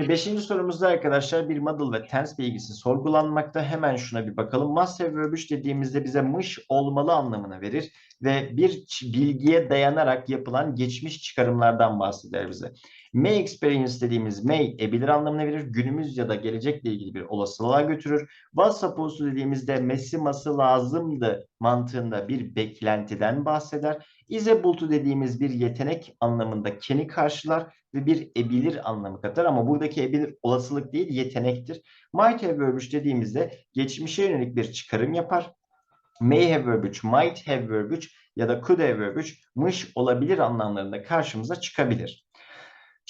Şimdi beşinci sorumuzda arkadaşlar bir model ve tense bilgisi sorgulanmakta. Hemen şuna bir bakalım. Must have verb 3 dediğimizde bize mış olmalı anlamına verir ve bir bilgiye dayanarak yapılan geçmiş çıkarımlardan bahseder bize. May experience dediğimiz may ebilir anlamına verir. Günümüz ya da gelecekle ilgili bir olasılığa götürür. Was supposed dediğimizde mesiması lazımdı mantığında bir beklentiden bahseder. Able to dediğimiz bir yetenek anlamında keni karşılar ve bir ebilir anlamı katar ama buradaki ebilir olasılık değil yetenektir. Might have verb 3 dediğimizde geçmişe yönelik bir çıkarım yapar. May have verb 3, might have verb 3 ya da could have verb 3 mış olabilir anlamlarında karşımıza çıkabilir.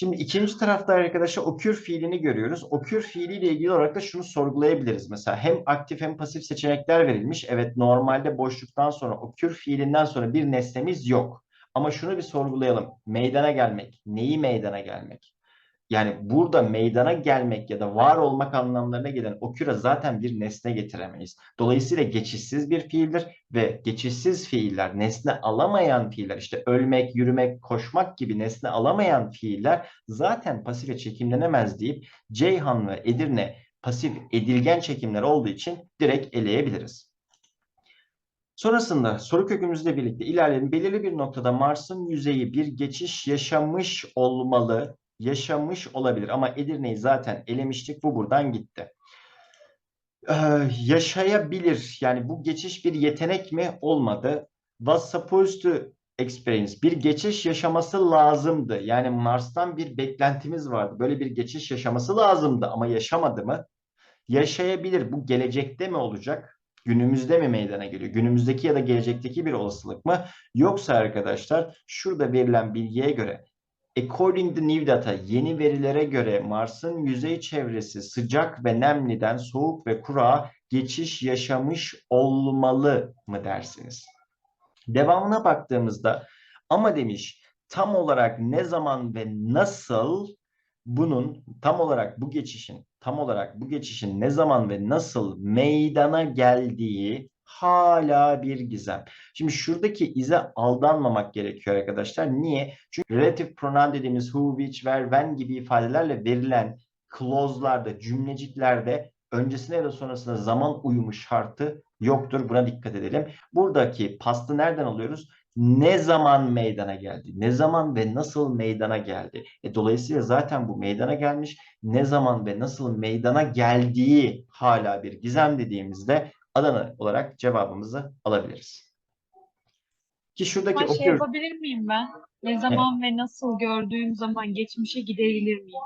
Şimdi ikinci tarafta arkadaşlar okür fiilini görüyoruz. Okür fiiliyle ilgili olarak da şunu sorgulayabiliriz. Mesela hem aktif hem pasif seçenekler verilmiş. Evet normalde boşluktan sonra okür fiilinden sonra bir nesnemiz yok. Ama şunu bir sorgulayalım. Meydana gelmek. Neyi meydana gelmek? Yani burada meydana gelmek ya da var olmak anlamlarına gelen oküre zaten bir nesne getiremeyiz. Dolayısıyla geçişsiz bir fiildir ve geçişsiz fiiller, nesne alamayan fiiller, işte ölmek, yürümek, koşmak gibi nesne alamayan fiiller zaten pasife çekimlenemez deyip Ceyhan ve Edirne pasif edilgen çekimler olduğu için direkt eleyebiliriz. Sonrasında soru kökümüzle birlikte ilerleyelim. Belirli bir noktada Mars'ın yüzeyi bir geçiş yaşamış olmalı, yaşamış olabilir. Ama Edirne'yi zaten elemiştik. Bu buradan gitti. Ee, yaşayabilir. Yani bu geçiş bir yetenek mi? Olmadı. Was supposed to experience. Bir geçiş yaşaması lazımdı. Yani Mars'tan bir beklentimiz vardı. Böyle bir geçiş yaşaması lazımdı ama yaşamadı mı? Yaşayabilir. Bu gelecekte mi olacak? Günümüzde mi meydana geliyor? Günümüzdeki ya da gelecekteki bir olasılık mı? Yoksa arkadaşlar şurada verilen bilgiye göre According to new data, yeni verilere göre Mars'ın yüzey çevresi sıcak ve nemliden soğuk ve kurağa geçiş yaşamış olmalı mı dersiniz? Devamına baktığımızda ama demiş tam olarak ne zaman ve nasıl bunun tam olarak bu geçişin tam olarak bu geçişin ne zaman ve nasıl meydana geldiği hala bir gizem. Şimdi şuradaki ize aldanmamak gerekiyor arkadaşlar. Niye? Çünkü relative pronoun dediğimiz who, which, where, when gibi ifadelerle verilen clause'larda, cümleciklerde öncesine ya da sonrasına zaman uyumu şartı yoktur. Buna dikkat edelim. Buradaki pastı nereden alıyoruz? Ne zaman meydana geldi? Ne zaman ve nasıl meydana geldi? E, dolayısıyla zaten bu meydana gelmiş. Ne zaman ve nasıl meydana geldiği hala bir gizem dediğimizde Adana olarak cevabımızı alabiliriz. Ki şuradaki Ben şey okuyorum. yapabilir miyim ben? Ne zaman ve nasıl gördüğüm zaman geçmişe gidebilir miyim?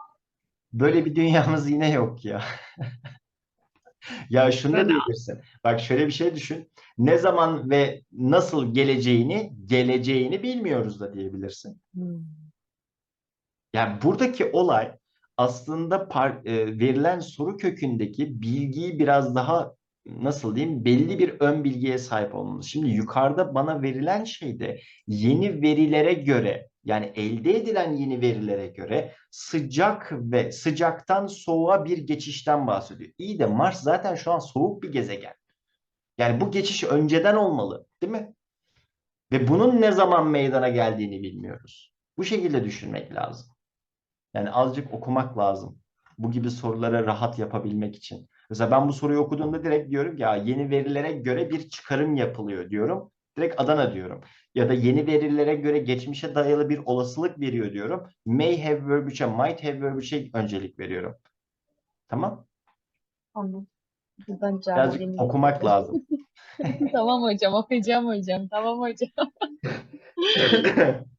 Böyle bir dünyamız yine yok ya. Ya şunu da diyebilirsin. Bak şöyle bir şey düşün. Ne zaman ve nasıl geleceğini, geleceğini bilmiyoruz da diyebilirsin. Yani buradaki olay aslında par- e, verilen soru kökündeki bilgiyi biraz daha nasıl diyeyim belli bir ön bilgiye sahip olmamız. Şimdi yukarıda bana verilen şeyde yeni verilere göre yani elde edilen yeni verilere göre sıcak ve sıcaktan soğuğa bir geçişten bahsediyor. İyi de Mars zaten şu an soğuk bir gezegen. Yani bu geçiş önceden olmalı, değil mi? Ve bunun ne zaman meydana geldiğini bilmiyoruz. Bu şekilde düşünmek lazım. Yani azıcık okumak lazım. Bu gibi sorulara rahat yapabilmek için. Mesela ben bu soruyu okuduğumda direkt diyorum ya yeni verilere göre bir çıkarım yapılıyor diyorum. Direkt Adana diyorum. Ya da yeni verilere göre geçmişe dayalı bir olasılık veriyor diyorum. May have verb 3'e, might have verb 3'e öncelik veriyorum. Tamam? Anladım. Buradan Birazcık dinleyelim. okumak lazım. Tamam hocam, okuyacağım hocam. Tamam hocam.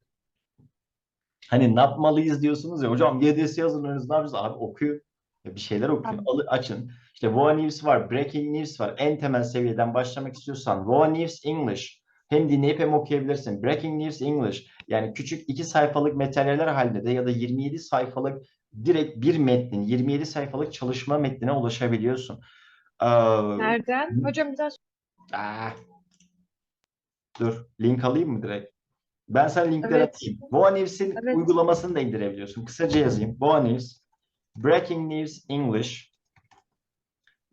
Hani ne yapmalıyız diyorsunuz ya hocam YDS'ye hazırlanıyoruz ne yapacağız abi okuyun bir şeyler okuyun Tamam. Alı, açın işte VOA News var Breaking News var en temel seviyeden başlamak istiyorsan VOA News English hem dinleyip hem okuyabilirsin Breaking News English yani küçük iki sayfalık materyaller halinde de ya da 27 sayfalık direkt bir metnin 27 sayfalık çalışma metnine ulaşabiliyorsun. Ee, Nereden? Hocam biraz Ah. Dur, link alayım mı direkt? Ben sana linkleri Evet. atayım. Boa News'in Evet. uygulamasını da indirebiliyorsun. Kısaca yazayım. Boa News, Breaking News English.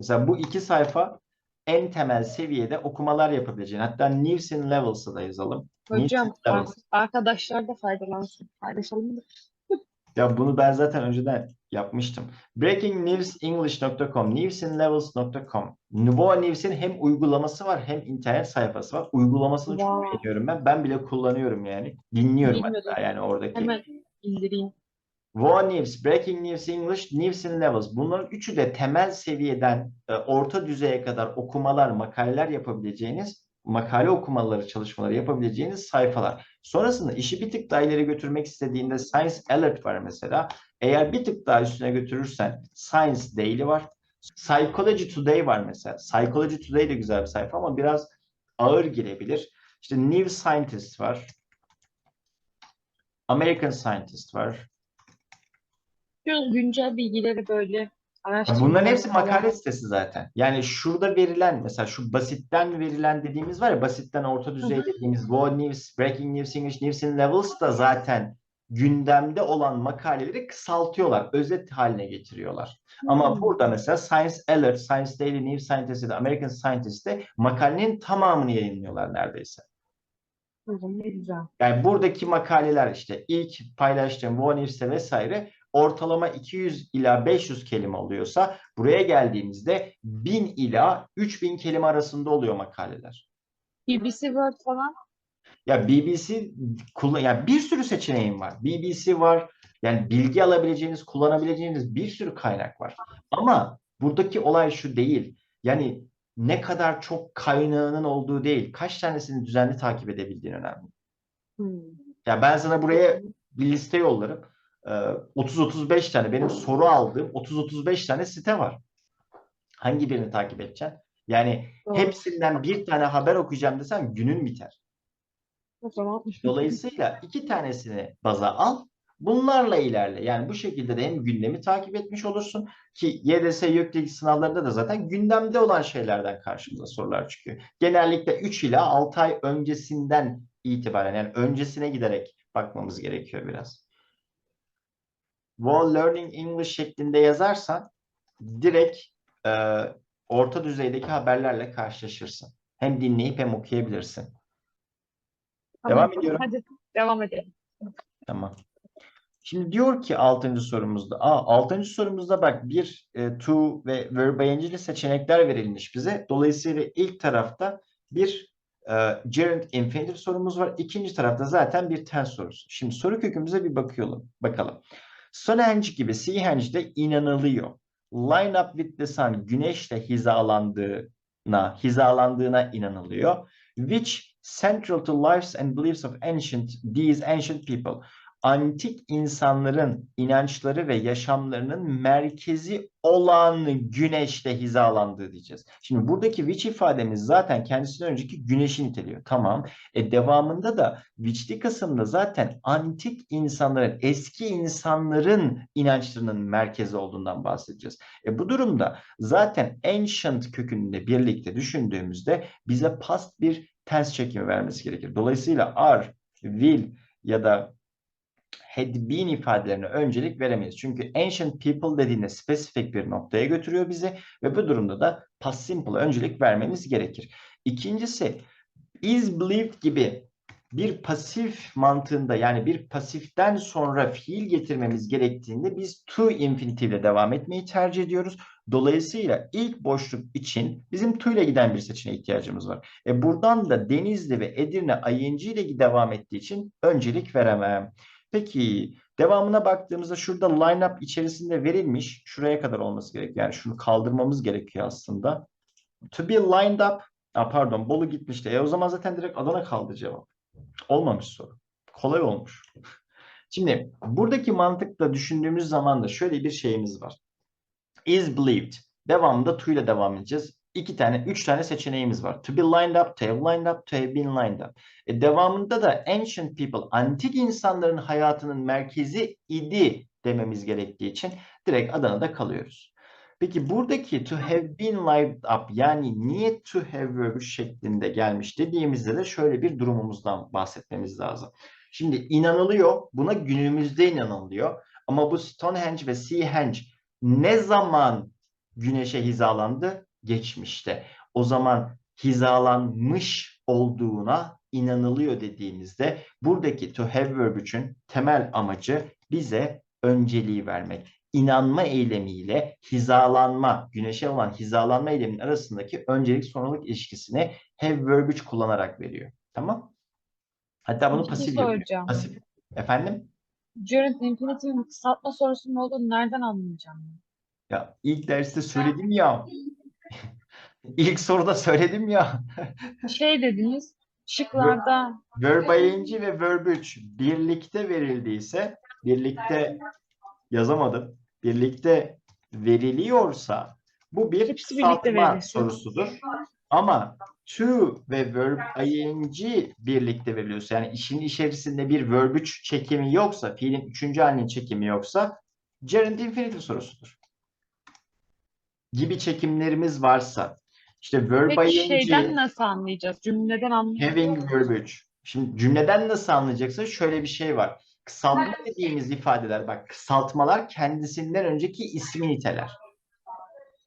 Mesela bu iki sayfa en temel seviyede okumalar yapabileceğin. Hatta News in Levels'ı da yazalım. Hocam Levels. ar- arkadaşlar da faydalansın. Paylaşalım mı? Ya bunu ben zaten önceden yapmıştım. Breakingnewsenglish.com, newsinlevels.com. Nvoa News'in hem uygulaması var hem internet sayfası var. Uygulamasını çok Wow. beğeniyorum ben. Ben bile kullanıyorum yani. Dinliyorum Bilmiyordum. hatta yani oradaki. Hemen indireyim. Voa News, Breaking News English, News in Levels. Bunların üçü de temel seviyeden e, orta düzeye kadar okumalar, makaleler yapabileceğiniz, makale okumaları, çalışmaları yapabileceğiniz sayfalar. Sonrasında işi bir tık daha ileri götürmek istediğinde Science Alert var mesela. Eğer bir tık daha üstüne götürürsen Science Daily var. Psychology Today var mesela. Psychology Today de güzel bir sayfa ama biraz ağır girebilir. İşte New Scientist var. American Scientist var. Şu güncel bilgileri böyle Ya araştırmalar Bunların hepsi makale sitesi zaten. Yani şurada verilen mesela şu basitten verilen dediğimiz var ya basitten orta düzey dediğimiz World News, Breaking News English, News in Levels da zaten gündemde olan makaleleri kısaltıyorlar. Özet haline getiriyorlar. Ama Hmm. burada mesela Science Alert, Science Daily, New Scientist'te, American Scientist'te makalenin tamamını yayınlıyorlar neredeyse. Zaman ne güzel. Yani buradaki makaleler işte ilk paylaştığım One News'te vesaire ortalama 200 ila 500 kelime oluyorsa buraya geldiğimizde 1000 ila 3000 kelime arasında oluyor makaleler. BBC World falan. Ya BBC kullan yani bir sürü seçeneğim var. BBC var. Yani bilgi alabileceğiniz, kullanabileceğiniz bir sürü kaynak var. Ama buradaki olay şu değil. Yani ne kadar çok kaynağının olduğu değil. Kaç tanesini düzenli takip edebildiğin önemli. Hmm. Ya ben sana buraya bir liste yollarım. Ee, 30-35 tane benim soru aldığım 30-35 tane site var. Hangi birini takip edeceksin? Yani Doğru. hepsinden bir tane haber okuyacağım desem günün biter. Dolayısıyla iki tanesini baza al. Bunlarla ilerle. Yani bu şekilde de hem gündemi takip etmiş olursun ki YDS YÖK'teki sınavlarında da zaten gündemde olan şeylerden karşımıza sorular çıkıyor. Genellikle 3 ila 6 ay öncesinden itibaren yani öncesine giderek bakmamız gerekiyor biraz. While Learning English şeklinde yazarsan direkt e, orta düzeydeki haberlerle karşılaşırsın. Hem dinleyip hem okuyabilirsin. Tamam. Devam ediyorum. Hadi devam edelim. Tamam. Şimdi diyor ki 6. sorumuzda. Aa, 6. sorumuzda bak bir e, to ve verb ing'li seçenekler verilmiş bize. Dolayısıyla ilk tarafta bir e, gerund infinitive sorumuz var. İkinci tarafta zaten bir tense sorusu. Şimdi soru kökümüze bir bakıyorum. Bakalım. Stonehenge gibi Seahenge'de inanılıyor. Line up with the sun güneşle hizalandığına, hizalandığına inanılıyor. Which central to lives and beliefs of ancient these ancient people antik insanların inançları ve yaşamlarının merkezi olan güneşle hizalandığı diyeceğiz. Şimdi buradaki which ifademiz zaten kendisinden önceki güneşi niteliyor. Tamam. E devamında da which'li kısımda zaten antik insanların, eski insanların inançlarının merkezi olduğundan bahsedeceğiz. E bu durumda zaten ancient kökünde birlikte düşündüğümüzde bize past bir tense çekimi vermesi gerekir. Dolayısıyla are, will ya da had been ifadelerine öncelik veremeyiz. Çünkü ancient people dediğinde spesifik bir noktaya götürüyor bizi ve bu durumda da past simple'a öncelik vermemiz gerekir. İkincisi is believed gibi bir pasif mantığında yani bir pasiften sonra fiil getirmemiz gerektiğinde biz to infinitive ile devam etmeyi tercih ediyoruz. Dolayısıyla ilk boşluk için bizim to ile giden bir seçeneğe ihtiyacımız var. E buradan da Denizli ve Edirne ing ile devam ettiği için öncelik veremem. Peki devamına baktığımızda şurada line-up içerisinde verilmiş. Şuraya kadar olması gerekiyor. Yani şunu kaldırmamız gerekiyor aslında. To be lined up. Aa, pardon Bolu gitmişti. E o zaman zaten direkt Adana kaldı cevap. Olmamış soru. Kolay olmuş. Şimdi buradaki mantıkla düşündüğümüz zaman da şöyle bir şeyimiz var. Is believed. Devamında to ile devam edeceğiz. İki tane, üç tane seçeneğimiz var. To be lined up, to have lined up, to have been lined up. E, devamında da ancient people, antik insanların hayatının merkezi idi dememiz gerektiği için direkt Adana'da kalıyoruz. Peki buradaki to have been lined up yani niye to have verb şeklinde gelmiş dediğimizde de şöyle bir durumumuzdan bahsetmemiz lazım. Şimdi inanılıyor, buna günümüzde inanılıyor. Ama bu Stonehenge ve Seahenge ne zaman güneşe hizalandı? Geçmişte. O zaman hizalanmış olduğuna inanılıyor dediğimizde buradaki to have verb için temel amacı bize önceliği vermek. İnanma eylemiyle hizalanma, güneşe olan hizalanma eyleminin arasındaki öncelik sonralık ilişkisini have verb 3 kullanarak veriyor. Tamam? Hatta bunu bir pasif şey yapıyor. Pasif. Efendim? Gerund infinitifin kısaltma sorusunun olduğunu nereden anlayacağım? Ya ilk derste söyledim ya. İlk soruda söyledim ya. Şey dediniz, şıklarda Verb ing ve verb 3 birlikte verildiyse, birlikte yazamadım, birlikte veriliyorsa bu bir Hepsi verilirse. sorusudur. Ama to ve verb ing birlikte veriliyorsa yani işin içerisinde bir verb 3 çekimi yoksa, fiilin üçüncü halinin çekimi yoksa gerund infinitive sorusudur. Gibi çekimlerimiz varsa işte verb peki şeyden nasıl anlayacağız? Cümleden anlayacağız. Having verb 3. Şimdi cümleden nasıl anlayacaksın? Şöyle bir şey var. Kısaltma dediğimiz ifadeler bak kısaltmalar kendisinden önceki ismi niteler.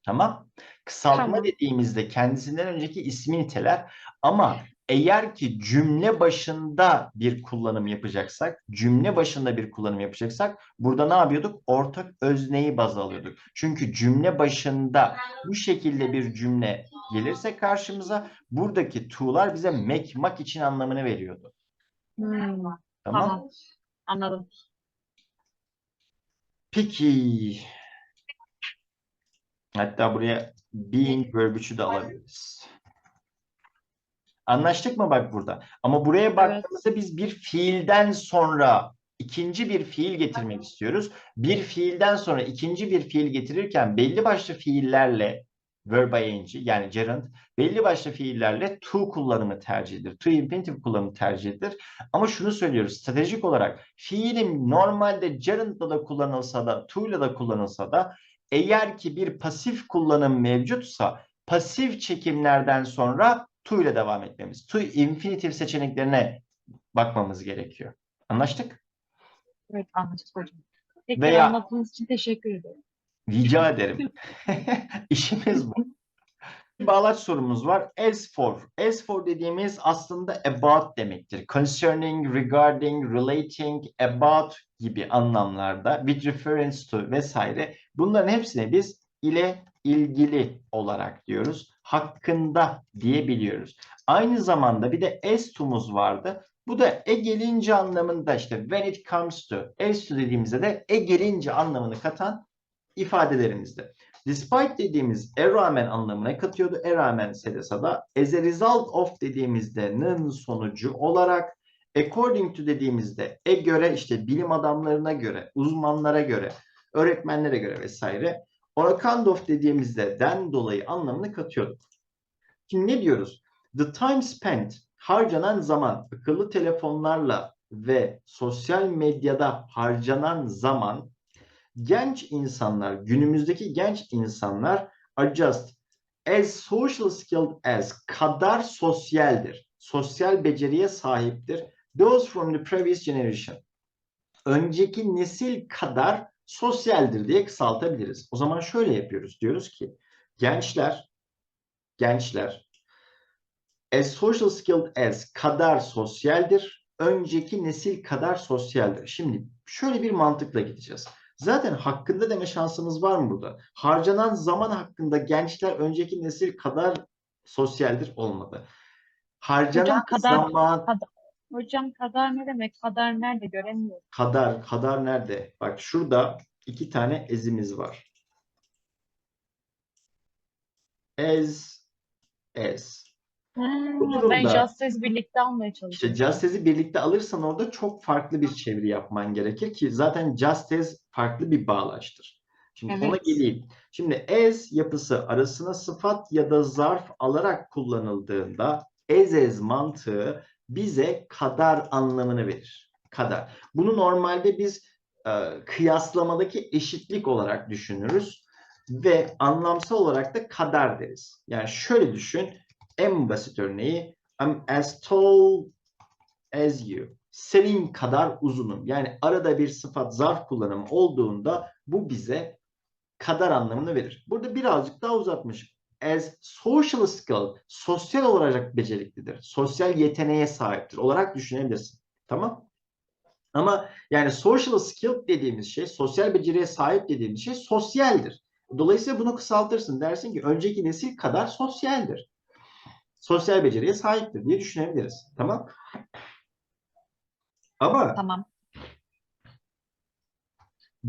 Tamam? Kısaltma Tamam. dediğimizde kendisinden önceki ismi niteler ama eğer ki cümle başında bir kullanım yapacaksak, cümle başında bir kullanım yapacaksak burada ne yapıyorduk? Ortak özneyi baz alıyorduk. Çünkü cümle başında bu şekilde bir cümle gelirse karşımıza buradaki to'lar bize mekmak için anlamını veriyordu. Hmm, Tamam? tamam. Anladım. Peki. Hatta buraya being verb 3'ü de alabiliriz. Anlaştık mı bak burada? Ama buraya baktığımızda biz bir fiilden sonra ikinci bir fiil getirmek istiyoruz. Bir fiilden sonra ikinci bir fiil getirirken belli başlı fiillerle verb ing yani gerund belli başlı fiillerle to kullanımı tercih edilir. To infinitive kullanımı tercih edilir. Ama şunu söylüyoruz stratejik olarak fiilim normalde gerund'la da kullanılsa da to ile de kullanılsa da eğer ki bir pasif kullanım mevcutsa pasif çekimlerden sonra to ile devam etmemiz. To infinitive seçeneklerine bakmamız gerekiyor. Anlaştık? Evet anlaştık hocam. Peki Veya- anlattığınız için teşekkür ederim. Rica ederim. İşimiz bu. Bir bağlaç sorumuz var. As for. As for dediğimiz aslında about demektir. Concerning, regarding, relating, about gibi anlamlarda with reference to vesaire. Bunların hepsine biz ile ilgili olarak diyoruz. Hakkında diyebiliyoruz. Aynı zamanda bir de as to'muz vardı. Bu da e gelince anlamında işte when it comes to, as to dediğimizde de e gelince anlamını katan ifadelerimizde. Despite dediğimiz e rağmen anlamına katıyordu. E rağmen sedesada. As a result of dediğimizde nın sonucu olarak according to dediğimizde e göre işte bilim adamlarına göre, uzmanlara göre, öğretmenlere göre vesaire. Of dediğimizde den dolayı anlamını katıyorduk. Şimdi ne diyoruz? The time spent harcanan zaman akıllı telefonlarla ve sosyal medyada harcanan zaman genç insanlar, günümüzdeki genç insanlar are just as social skilled as kadar sosyaldir. Sosyal beceriye sahiptir. Those from the previous generation. Önceki nesil kadar sosyaldir diye kısaltabiliriz. O zaman şöyle yapıyoruz. Diyoruz ki gençler gençler as social skilled as kadar sosyaldir. Önceki nesil kadar sosyaldir. Şimdi şöyle bir mantıkla gideceğiz. Zaten hakkında deme şansımız var mı burada? Harcanan zaman hakkında gençler önceki nesil kadar sosyaldir olmadı. Harcanan Hocam kadar- zaman Hocam kadar ne demek? Kadar nerede göremiyorum. kadar kadar nerede? Bak şurada iki tane ezimiz var. Ez ez. Hmm, Bu ben durumda- Justice birlikte almaya İşte çalışıyorum. Justice'i birlikte alırsan orada çok farklı bir çeviri yapman gerekir ki zaten Justice farklı bir bağlaçtır. Şimdi ona Evet. geleyim. Şimdi as yapısı arasına sıfat ya da zarf alarak kullanıldığında as as mantığı bize kadar anlamını verir. Kadar. Bunu normalde biz e, kıyaslamadaki eşitlik olarak düşünürüz ve anlamsal olarak da kadar deriz. Yani şöyle düşün. En basit örneği I'm as tall as you. Senin kadar uzunum. Yani arada bir sıfat zarf kullanımı olduğunda bu bize kadar anlamını verir. Burada birazcık daha uzatmış. As social skill, sosyal olarak beceriklidir. Sosyal yeteneğe sahiptir olarak düşünebilirsin. Tamam? Ama yani social skill dediğimiz şey, sosyal beceriye sahip dediğimiz şey sosyaldir. Dolayısıyla bunu kısaltırsın. Dersin ki önceki nesil kadar sosyaldir. Sosyal beceriye sahiptir diye düşünebiliriz. Tamam? Ama Tamam.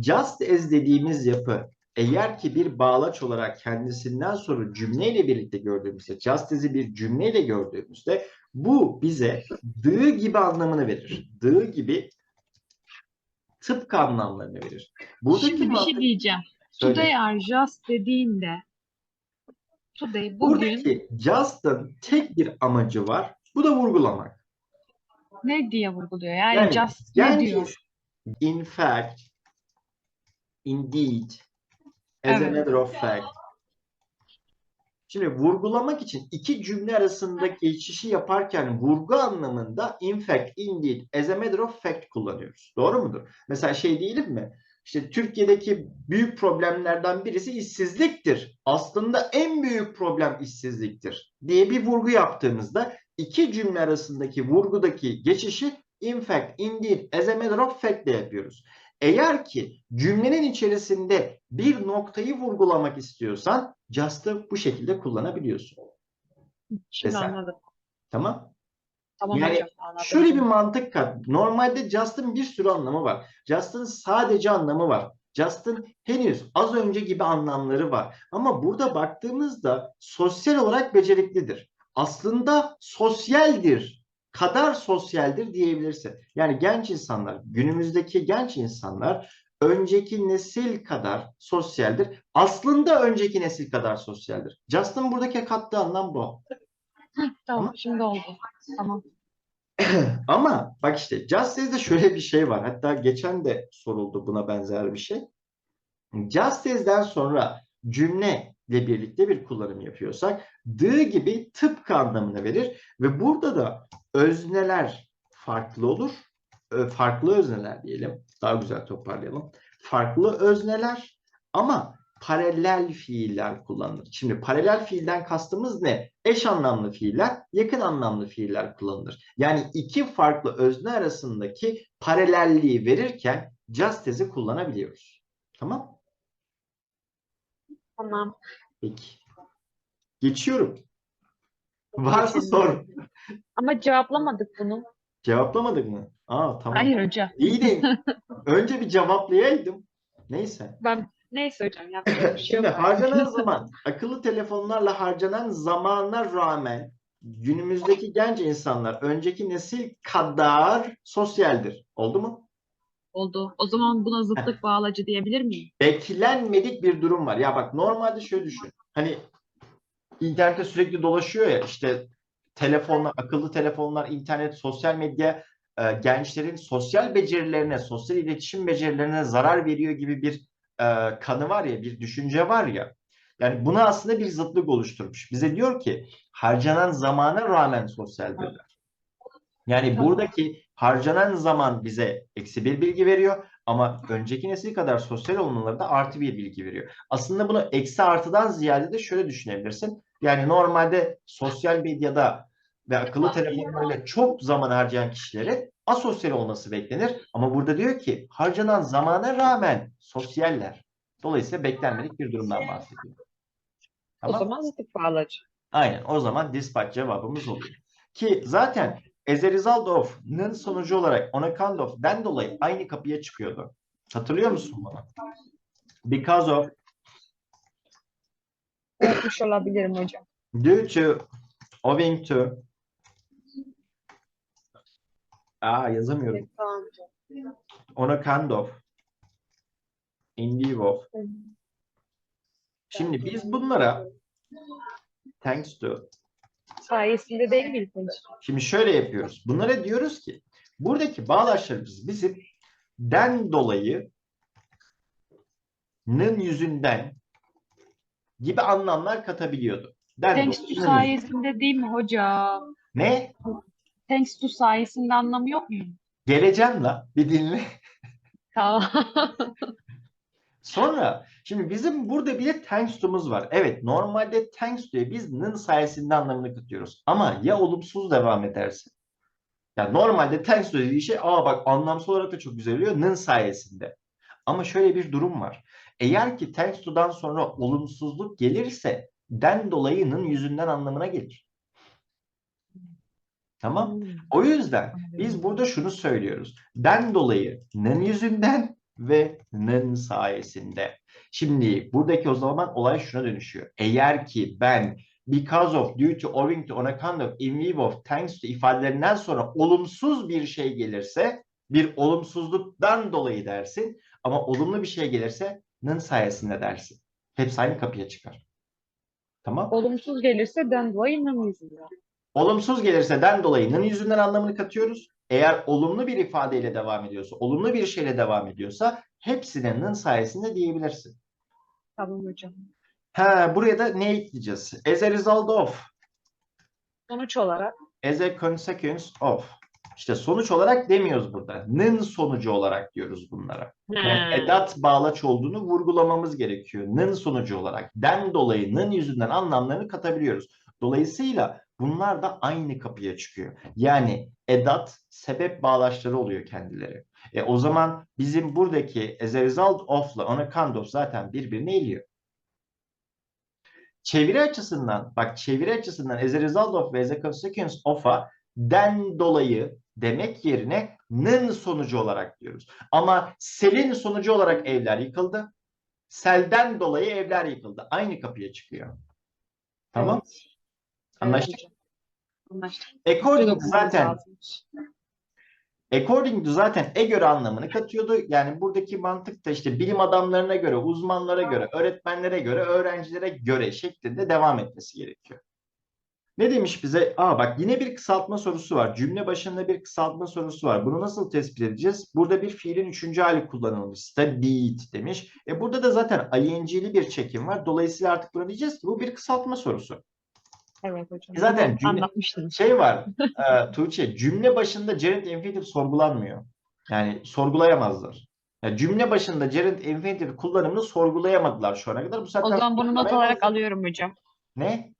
just as dediğimiz yapı eğer ki bir bağlaç olarak kendisinden sonra cümleyle birlikte gördüğümüzde, just as'i bir cümleyle gördüğümüzde bu bize dığı gibi anlamını verir. Dığı gibi tıpkı anlamlarını verir. Buradaki Şimdi bir şey diyeceğim. Söyle. Today are just dediğinde today bugün Buradaki just'ın tek bir amacı var. Bu da vurgulamak. ne diye vurguluyor? Yani, Yani just ne diyor? in fact, indeed, as a matter of fact. Şimdi vurgulamak için iki cümle arasındaki geçişi yaparken vurgu anlamında in fact, indeed, as a matter of fact kullanıyoruz. Doğru mudur? Mesela şey diyelim mi? İşte Türkiye'deki büyük problemlerden birisi işsizliktir. Aslında en büyük problem işsizliktir diye bir vurgu yaptığımızda iki cümle arasındaki vurgudaki geçişi in fact, indeed, as a matter of fact de yapıyoruz. Eğer ki cümlenin içerisinde bir noktayı vurgulamak istiyorsan just'ı bu şekilde kullanabiliyorsun. Şimdi Desem. anladım. Tamam? Tamam Yani hocam anladım. Şöyle bir mantık kat. Normalde just'ın bir sürü anlamı var. Just'ın sadece anlamı var. Just'ın henüz az önce gibi anlamları var. Ama burada baktığımızda sosyal olarak beceriklidir. Aslında sosyaldir. Kadar sosyaldir diyebilirsin. Yani genç insanlar, günümüzdeki genç insanlar önceki nesil kadar sosyaldir. Aslında önceki nesil kadar sosyaldir. Just'ın buradaki kattığı anlam bu. Tamam şimdi oldu. Tamam. Ama bak işte Justice'de şöyle bir şey var. Hatta geçen de soruldu buna benzer bir şey. Justice'den sonra cümleyle birlikte bir kullanım yapıyorsak dı gibi tıpkı anlamını verir ve burada da özneler farklı olur. Farklı özneler diyelim. Daha güzel toparlayalım. Farklı özneler ama paralel fiiller kullanılır. Şimdi paralel fiilden kastımız ne? Eş anlamlı fiiller, yakın anlamlı fiiller kullanılır. Yani iki farklı özne arasındaki paralelliği verirken just as'i kullanabiliyoruz. Tamam? Tamam. Peki. Geçiyorum. Varsa sor. Ama cevaplamadık bunu. Cevaplamadık mı? Aa tamam. Hayır hocam. İyi de önce bir cevaplayaydım. Neyse. Ben neyse hocam yapacak bir şey Şimdi yok. harcanan zaman, akıllı telefonlarla harcanan zamana rağmen günümüzdeki genç insanlar önceki nesil kadar sosyaldir. Oldu mu? Oldu. O zaman buna zıtlık bağlacı diyebilir miyim? Beklenmedik bir durum var. Ya bak normalde şöyle düşün. Hani internette sürekli dolaşıyor ya işte telefonlar, akıllı telefonlar, internet, sosyal medya e, gençlerin sosyal becerilerine, sosyal iletişim becerilerine zarar veriyor gibi bir e, kanı var ya, bir düşünce var ya. Yani buna aslında bir zıtlık oluşturmuş. Bize diyor ki harcanan zamana rağmen sosyaldirler. Yani Tamam. buradaki harcanan zaman bize eksi bir bilgi veriyor ama önceki nesil kadar sosyal olmaları da artı bir bilgi veriyor. Aslında bunu eksi artıdan ziyade de şöyle düşünebilirsin. Yani normalde sosyal medyada ve akıllı telefonlarıyla çok zaman harcayan kişilerin asosyal olması beklenir. Ama burada diyor ki harcanan zamana rağmen sosyaller. Dolayısıyla beklenmedik bir durumdan bahsediyor. O Tamam. zaman zıtlık bağlacı. Aynen o zaman dispatch cevabımız oluyor. Ki zaten as a result of nın sonucu olarak on account of'den dolayı aynı kapıya çıkıyordu. Hatırlıyor musun bunu? Because of, Unutmuş olabilirim hocam. due to, owing to. Aa yazamıyorum. Tamam. On account of, in lieu of. Şimdi biz bunlara thanks to Sayesinde değil mi önce? Şimdi şöyle yapıyoruz. Bunlara diyoruz ki buradaki bağlaçlarımız bizim den dolayı nın yüzünden gibi anlamlar katabiliyordu. Den Thanks to sayesinde değil mi hocam? Ne? Thanks to sayesinde anlamı yok mu? Geleceğim la bir dinle. Tamam. Sonra şimdi bizim burada bir de thanks to'muz var. Evet normalde thanks to'ya biz nın sayesinde anlamını katıyoruz. Ama ya olumsuz devam ederse? Yani normalde thanks to dediği şey aa bak anlamsal olarak da çok güzel oluyor nın sayesinde. Ama şöyle bir durum var. Eğer ki thanks to'dan sonra olumsuzluk gelirse den dolayının yüzünden anlamına gelir. Tamam. O yüzden biz burada şunu söylüyoruz. Den dolayı nın yüzünden ve nın sayesinde. Şimdi buradaki o zaman olay şuna dönüşüyor. Eğer ki ben because of, due to, owing to, on account of, in view of, thanks to ifadelerinden sonra olumsuz bir şey gelirse bir olumsuzluktan dolayı dersin ama olumlu bir şey gelirse nın sayesinde dersin. Hepsi aynı kapıya çıkar. Tamam. Olumsuz gelirse den dolayı nın yüzünden. Olumsuz gelirse den dolayı nın yüzünden anlamını katıyoruz. Eğer olumlu bir ifadeyle devam ediyorsa, olumlu bir şeyle devam ediyorsa hepsinin nın sayesinde diyebilirsin. Tamam hocam. Ha, buraya da ne ekleyeceğiz? As a result of, Sonuç olarak as a consequence of. İşte sonuç olarak demiyoruz burada. Nın sonucu olarak diyoruz bunlara. Yani edat bağlaç olduğunu vurgulamamız gerekiyor. Nın sonucu olarak. Den dolayı, nın yüzünden anlamlarını katabiliyoruz. Dolayısıyla bunlar da aynı kapıya çıkıyor. Yani edat sebep bağlaçları oluyor kendileri. E, o zaman bizim buradaki as a result of'la on account of zaten birbirini eliyor. Çeviri açısından, bak çeviri açısından as a result of ve as a consequence of'a den dolayı demek yerine nın sonucu olarak diyoruz. Ama selin sonucu olarak evler yıkıldı. Selden dolayı evler yıkıldı. Aynı kapıya çıkıyor. Tamam. Evet. Anlaştık. Anlaştık. According zaten according to zaten e göre anlamını katıyordu. Yani buradaki mantık da işte bilim adamlarına göre, uzmanlara göre, öğretmenlere göre, öğrencilere göre şeklinde devam etmesi gerekiyor. Ne demiş bize? Aa bak yine bir kısaltma sorusu var. Cümle başında bir kısaltma sorusu var. Bunu nasıl tespit edeceğiz? Burada bir fiilin üçüncü hali kullanılmış. Studied demiş. E burada da zaten ing'li bir çekim var. Dolayısıyla artık buna diyeceğiz ki bu bir kısaltma sorusu. Evet hocam. E Zaten cümle-. Şey var e, Tuğçe cümle başında gerund infinitive sorgulanmıyor. Yani sorgulayamazlar. Yani cümle başında gerund infinitive kullanımını sorgulayamadılar şu ana kadar. Bu O zaten zaman bunu not olarak alıyorum hocam. Ne?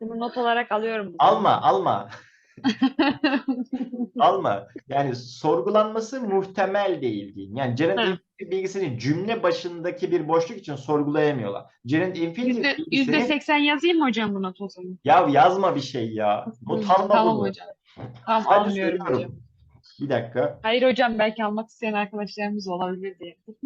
Bunu not olarak alıyorum. Alma, alma. Alma. Yani sorgulanması muhtemel değil diyeyim. Yani gerund Hı. infinitive bilgisini cümle başındaki bir boşluk için sorgulayamıyorlar. Gerund infinitive Yüzde, yüzde bilgisini seksen yazayım mı hocam bu not o zaman? ya yazma bir şey ya. Not alma Tamam bunu. hocam. Tamam Hadi almıyorum hocam. Bir dakika. Hayır hocam belki almak isteyen arkadaşlarımız olabilir diye.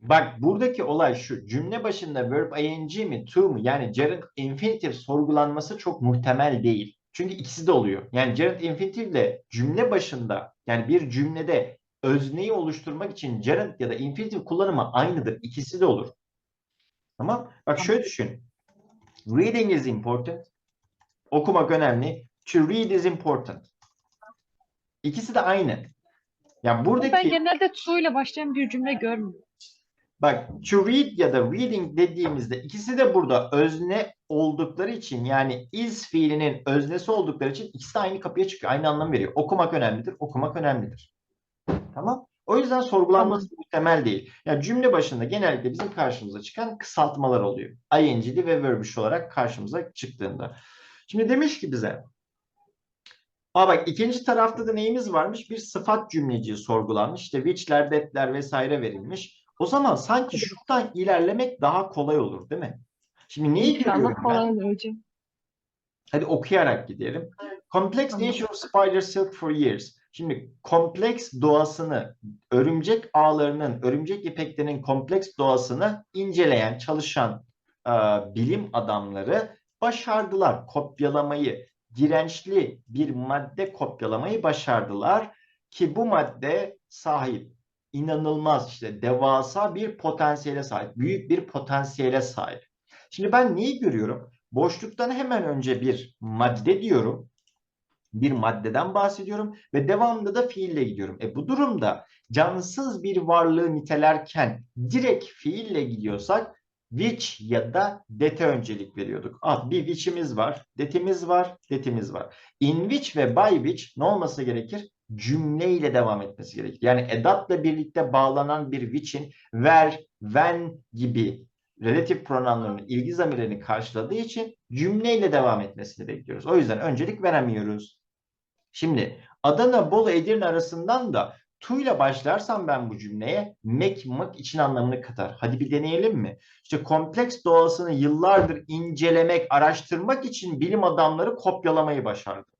Bak buradaki olay şu. Cümle başında verb ing mi to mu yani gerund infinitive sorgulanması çok muhtemel değil. Çünkü ikisi de oluyor. Yani gerund infinitive ile cümle başında yani bir cümlede özneyi oluşturmak için gerund ya da infinitive kullanımı aynıdır. İkisi de olur. Tamam? Bak şöyle düşün. Reading is important. Okumak önemli. To read is important. İkisi de aynı. Yani buradaki Ben genelde to ile başlayan bir cümle görmüyorum. Bak to read ya da reading dediğimizde ikisi de burada özne oldukları için yani is fiilinin öznesi oldukları için ikisi de aynı kapıya çıkıyor. Aynı anlam veriyor. Okumak önemlidir. Okumak önemlidir. Tamam. O yüzden sorgulanması muhtemel değil. Yani cümle başında genellikle bizim karşımıza çıkan kısaltmalar oluyor. ING'li ve verbish olarak karşımıza çıktığında. Şimdi demiş ki bize Aa bak ikinci tarafta da neyimiz varmış? Bir sıfat cümleciği sorgulanmış. İşte which'ler, that'ler vesaire verilmiş. O zaman sanki şuradan ilerlemek daha kolay olur değil mi? Şimdi neyi görüyorum ben? hocam. Hadi okuyarak gidelim. Complex nature of spider silk for years. Şimdi kompleks doğasını, örümcek ağlarının, örümcek ipeklerinin kompleks doğasını inceleyen, çalışan e, bilim adamları başardılar kopyalamayı. Dirençli bir madde kopyalamayı başardılar ki bu madde sahip inanılmaz işte devasa bir potansiyele sahip, büyük bir potansiyele sahip. Şimdi ben neyi görüyorum? Boşluktan hemen önce bir madde diyorum. Bir maddeden bahsediyorum ve devamında da fiille gidiyorum. E bu durumda cansız bir varlığı nitelerken direkt fiille gidiyorsak which ya da that'e öncelik veriyorduk. Ah bir which'imiz var, that'imiz var, that'imiz var. In which ve by which ne olması gerekir? Cümleyle devam etmesi gerekir. Yani edatla birlikte bağlanan bir which'in where, when gibi relatif pronounların ilgi zamirlerini karşıladığı için cümleyle devam etmesini bekliyoruz. O yüzden öncelik veremiyoruz. Şimdi Adana, Bolu, Edirne arasından da tu ile başlarsam ben bu cümleye mek, mık için anlamını katar. Hadi bir deneyelim mi? İşte kompleks doğasını yıllardır incelemek, araştırmak için bilim adamları kopyalamayı başardı.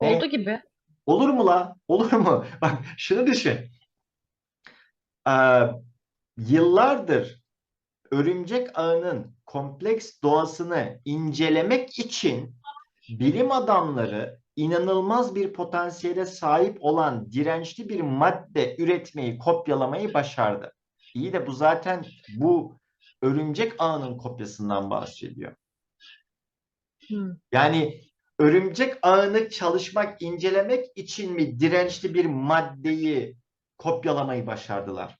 Oldu gibi. Olur mu la? Olur mu? Bak şunu düşün. Ee, yıllardır örümcek ağının kompleks doğasını incelemek için bilim adamları inanılmaz bir potansiyele sahip olan dirençli bir madde üretmeyi, kopyalamayı başardı. İyi de bu zaten bu örümcek ağının kopyasından bahsediyor. Yani örümcek ağını çalışmak, incelemek için mi dirençli bir maddeyi kopyalamayı başardılar?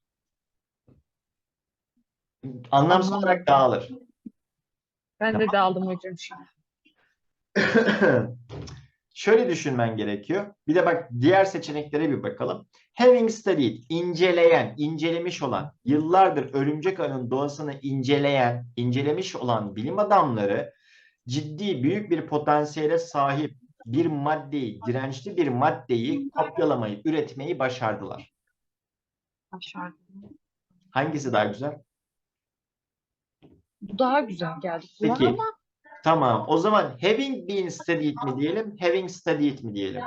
Anlamadım. olarak dağılır. Ben de dağıldım hocam an. Şöyle düşünmen gerekiyor. Bir de bak diğer seçeneklere bir bakalım. Having studied, inceleyen, incelemiş olan, yıllardır örümcek ağının doğasını inceleyen, incelemiş olan bilim adamları ciddi büyük bir potansiyele sahip bir maddeyi, dirençli bir maddeyi kopyalamayı, üretmeyi başardılar. Başardım. Hangisi daha güzel? Bu daha güzel geldi. kulağa Peki. ama Tamam. O zaman having been studied mi diyelim, having studied mi diyelim?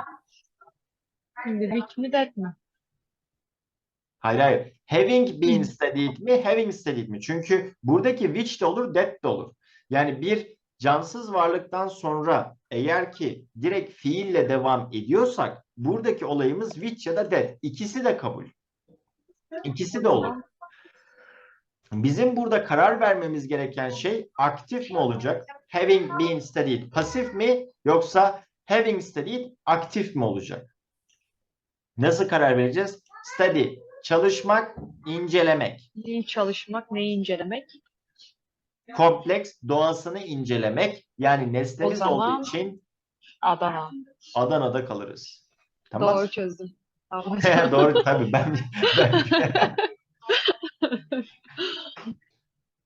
şimdi Rick mi Dead mi? Hayır hayır. Having been studied mi, having studied mi? Çünkü buradaki which de olur, that de olur. Yani bir cansız varlıktan sonra eğer ki direkt fiille devam ediyorsak buradaki olayımız which ya da that. İkisi de kabul. İkisi de olur. Bizim burada karar vermemiz gereken şey aktif mi olacak? Having been studied pasif mi yoksa having studied aktif mi olacak? Nasıl karar vereceğiz? Study, çalışmak, incelemek. Neyi çalışmak, neyi incelemek? Kompleks doğasını incelemek. Yani nesnemiz olduğu için Adana. Adana'da kalırız. Tamam. Doğru çözdüm. Doğru tabii ben, ben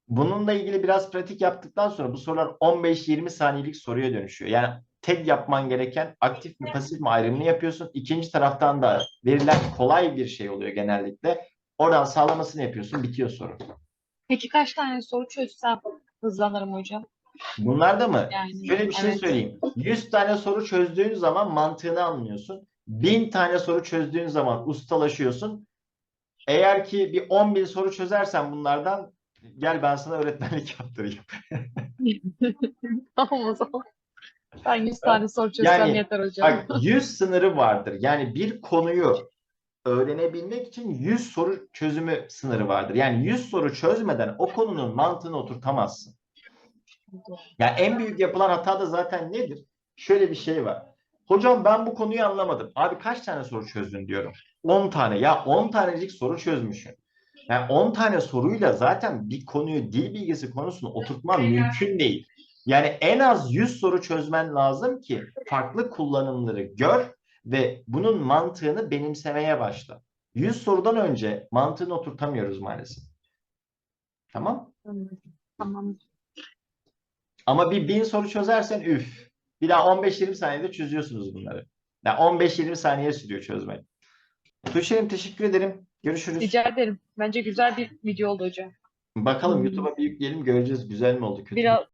Bununla ilgili biraz pratik yaptıktan sonra bu sorular 15-20 saniyelik soruya dönüşüyor. Yani tek yapman gereken aktif mi pasif mi ayrımını yapıyorsun. İkinci taraftan da verilen kolay bir şey oluyor genellikle. Oradan sağlamasını yapıyorsun bitiyor soru. Peki kaç tane soru çözsem hızlanırım hocam? Bunlar da mı? Yani Şöyle bir şey evet. söyleyeyim. 100 tane soru çözdüğün zaman mantığını anlıyorsun. 1000 tane soru çözdüğün zaman ustalaşıyorsun. Eğer ki bir 10 bin soru çözersen bunlardan gel ben sana öğretmenlik yaptırayım. Tamam o zaman. Ben 100 tane soru çözsem Yani, yeter hocam. Bak 100 sınırı vardır. Yani bir konuyu öğrenebilmek için 100 soru çözümü sınırı vardır. Yani 100 soru çözmeden o konunun mantığını oturtamazsın. Yani en büyük yapılan hata da zaten nedir? Şöyle bir şey var. Hocam ben bu konuyu anlamadım. Abi kaç tane soru çözdün diyorum. 10 tane. Ya 10 tanecik soru çözmüşsün. Yani 10 tane soruyla zaten bir konuyu dil bilgisi konusunu oturtman mümkün değil. Yani en az 100 soru çözmen lazım ki farklı kullanımları gör ve bunun mantığını benimsemeye başla. 100 sorudan önce mantığını oturtamıyoruz maalesef. Tamam? Tamam. Ama bir bin soru çözersen üf. Bir daha 15-20 saniyede çözüyorsunuz bunları. Yani 15-20 saniye sürüyor çözmek. Tuğçe'nim teşekkür ederim. Görüşürüz. Rica ederim. Bence güzel bir video oldu hocam. Bakalım. YouTube'a bir yükleyelim göreceğiz güzel mi oldu kötü mü? Biraz